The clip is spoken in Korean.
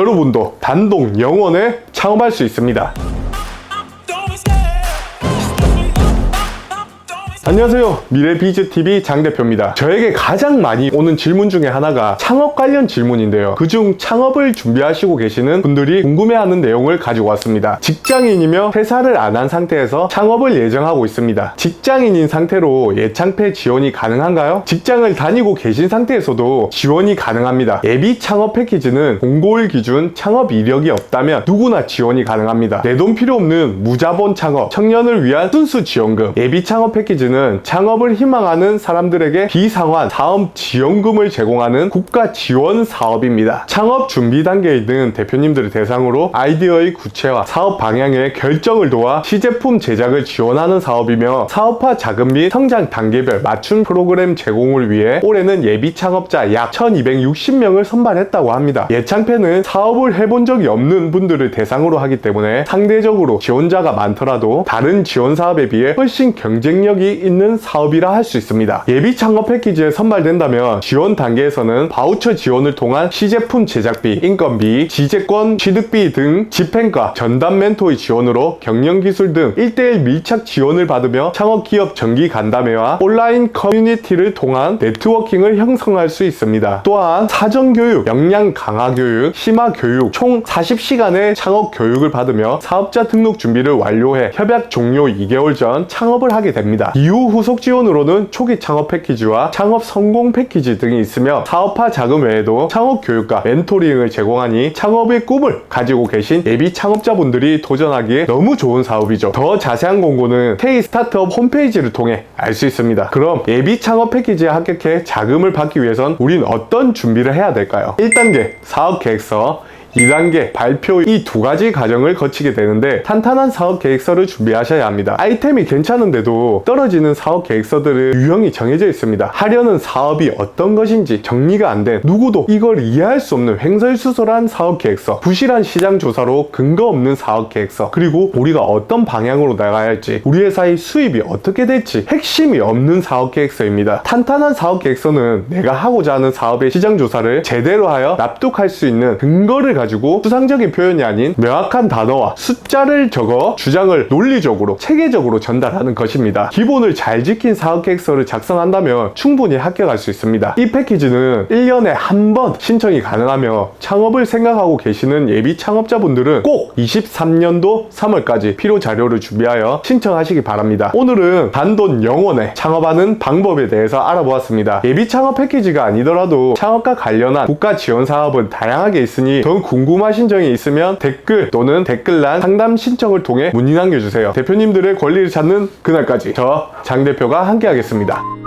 여러분도 단독 영원에 창업할 수 있습니다. 안녕하세요. 미래비즈TV 장대표입니다. 저에게 가장 많이 오는 질문 중에 하나가 창업 관련 질문인데요. 그중 창업을 준비하시고 계시는 분들이 궁금해하는 내용을 가지고 왔습니다. 직장인이며 회사를 안 한 상태에서 창업을 예정하고 있습니다. 직장인인 상태로 예창패 지원이 가능한가요? 직장을 다니고 계신 상태에서도 지원이 가능합니다. 예비 창업 패키지는 공고일 기준 창업 이력이 없다면 누구나 지원이 가능합니다. 내 돈 필요 없는 무자본 창업, 청년을 위한 순수 지원금, 예비 창업 패키지는 창업을 희망하는 사람들에게 비상환 사업 지원금을 제공하는 국가 지원 사업입니다. 창업 준비 단계에 있는 대표님들을 대상으로 아이디어의 구체화, 사업 방향의 결정을 도와 시제품 제작을 지원하는 사업이며 사업화 자금 및 성장 단계별 맞춤 프로그램 제공을 위해 올해는 예비 창업자 약 1260명을 선발했다고 합니다. 예창패는 사업을 해본 적이 없는 분들을 대상으로 하기 때문에 상대적으로 지원자가 많더라도 다른 지원 사업에 비해 훨씬 경쟁력이 있는 사업이라 할 수 있습니다. 예비 창업 패키지에 선발된다면 지원 단계에서는 바우처 지원을 통한 시제품 제작비, 인건비, 지재권 취득비 등 집행과 전담 멘토의 지원으로 경영기술 등 1대1 밀착 지원을 받으며 창업기업 정기 간담회와 온라인 커뮤니티를 통한 네트워킹을 형성할 수 있습니다. 또한 사전교육, 역량 강화 교육, 심화 교육 총 40시간의 창업 교육을 받으며 사업자 등록 준비를 완료해 협약 종료 2개월 전 창업을 하게 됩니다. 이후 후속 지원으로는 초기 창업 패키지와 창업 성공 패키지 등이 있으며 사업화 자금 외에도 창업 교육과 멘토링을 제공하니 창업의 꿈을 가지고 계신 예비 창업자분들이 도전하기에 너무 좋은 사업이죠. 더 자세한 공고는 K 스타트업 홈페이지를 통해 알 수 있습니다. 그럼 예비 창업 패키지에 합격해 자금을 받기 위해선 우린 어떤 준비를 해야 될까요? 1단계 사업 계획서 2단계 발표 이 두 가지 과정을 거치게 되는데 탄탄한 사업 계획서를 준비하셔야 합니다. 아이템이 괜찮은데도 떨어지는 사업 계획서들은 유형이 정해져 있습니다. 하려는 사업이 어떤 것인지 정리가 안 된 누구도 이걸 이해할 수 없는 횡설수설한 사업 계획서, 부실한 시장 조사로 근거 없는 사업 계획서, 그리고 우리가 어떤 방향으로 나가야 할지, 우리 회사의 수입이 어떻게 될지 핵심이 없는 사업 계획서입니다. 탄탄한 사업 계획서는 내가 하고자 하는 사업의 시장 조사를 제대로 하여 납득할 수 있는 근거를 가지고 수상적인 표현이 아닌 명확한 단어와 숫자를 적어 주장을 논리적으로 체계적으로 전달하는 것입니다. 기본을 잘 지킨 사업 계획서를 작성한다면 충분히 합격할 수 있습니다. 이 패키지는 1년에 한 번 신청이 가능하며 창업을 생각하고 계시는 예비 창업자분들은 꼭 23년도 3월까지 필요 자료를 준비하여 신청하시기 바랍니다. 오늘은 단돈 영원에 창업하는 방법에 대해서 알아보았습니다. 예비 창업 패키지가 아니더라도 창업과 관련한 국가 지원 사업은 다양하게 있으니 더 궁금하신 점이 있으면 댓글 또는 댓글란 상담 신청을 통해 문의 남겨주세요. 대표님들의 권리를 찾는 그날까지 저 장 대표가 함께하겠습니다.